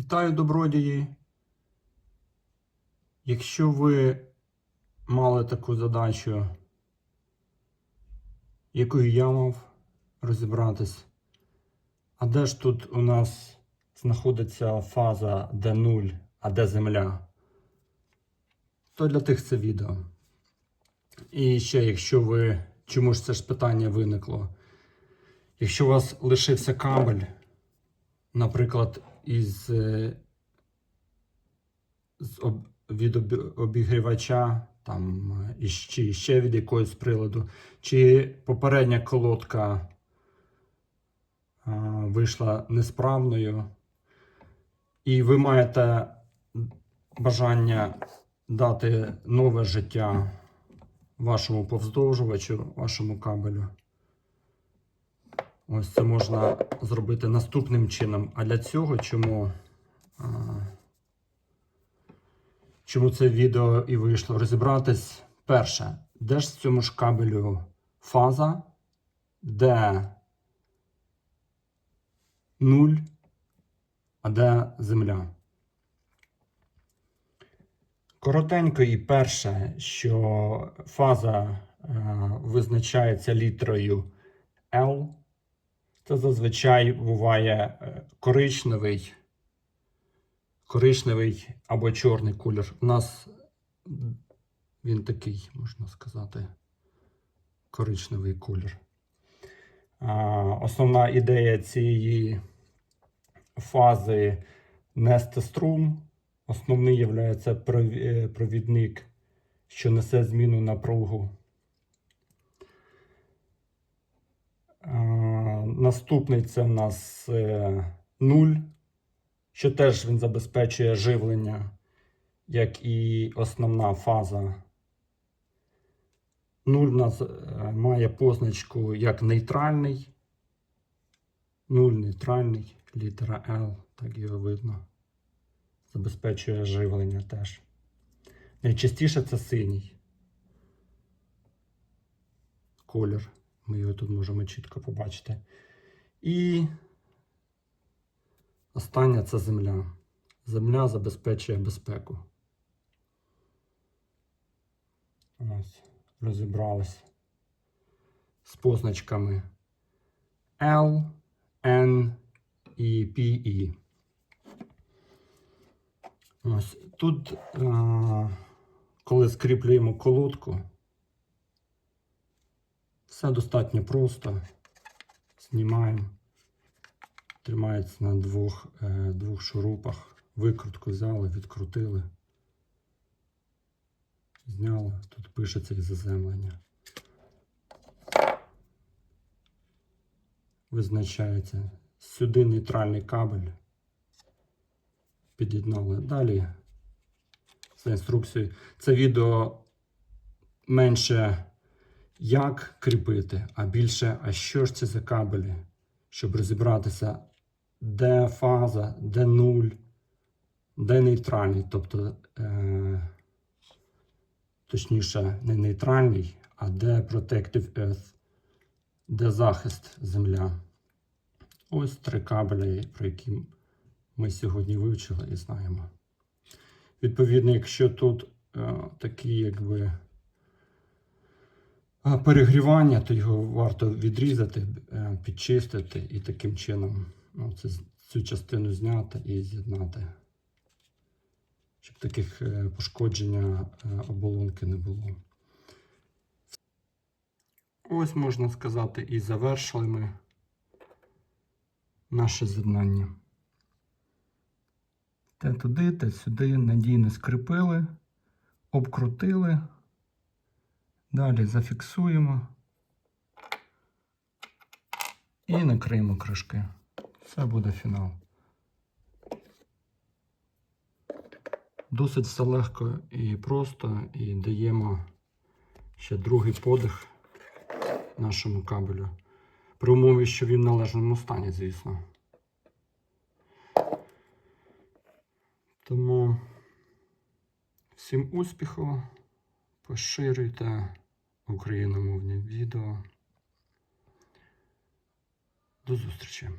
Вітаю, добродії. Якщо ви мали таку задачу, якою я мав розібратись, а де ж тут у нас знаходиться фаза D0, а де Земля, то для тих це відео. І ще, якщо ви, чому ж це ж питання виникло? Якщо у вас лишився кабель, наприклад, із, е, з об, від обі- обігрівача, там, е, із, чи ще від якогось приладу, чи попередня колодка а, вийшла несправною, і ви маєте бажання дати нове життя вашому повздовжувачу, вашому кабелю. Ось це можна зробити наступним чином. А для цього чому, а, чому це відео і вийшло? Розібратись перше, де ж в цьому ж кабелю фаза, де нуль, а де земля. Коротенько і перше, що фаза е, визначається літерою L. Це зазвичай буває е, коричневий, коричневий або чорний колір. У нас він такий, можна сказати, коричневий колір. Основна ідея цієї фази нести струм. Основний є провідник, що несе зміну напругу. Наступний це в нас е, 0, що теж він забезпечує живлення, як і основна фаза. 0 в нас е, має позначку як нейтральний. 0 нейтральний, літера L, так його видно. Забезпечує живлення теж. Найчастіше це синій колір. Ми його тут можемо чітко побачити. І остання це земля. Земля забезпечує безпеку. Ось, розібрались з позначками L, N і PE. Ось тут, е, коли скріплюємо колодку, все достатньо просто. Знімаємо. Тримається на двох, е, двох шурупах. Викрутку взяли, відкрутили. Зняли. Тут пишеться і заземлення. Визначається. Сюди нейтральний кабель. Під'єднали. Далі за інструкцією. Це відео менше як кріпити, а більше, а що ж це за кабелі, щоб розібратися, де фаза, де нуль, де нейтральний, тобто, е, точніше, не нейтральний, а де Protective Earth, де захист земля. Ось три кабелі, про які ми сьогодні вивчили і знаємо. Відповідно, якщо тут е, такі, якби перегрівання, то його варто відрізати, е, підчистити і таким чином ну, це, цю частину зняти і з'єднати. Щоб таких е, пошкодження е, оболонки не було. Ось можна сказати, і завершили ми наше з'єднання. Те туди, те сюди надійно скріпили, обкрутили. Далі зафіксуємо і накриємо кришки. Це буде фінал. Досить все легко і просто, і даємо ще другий подих нашому кабелю. При умові, що він в належному стані, звісно. Тому всім успіху, поширюйте україномовні відео. До зустрічі!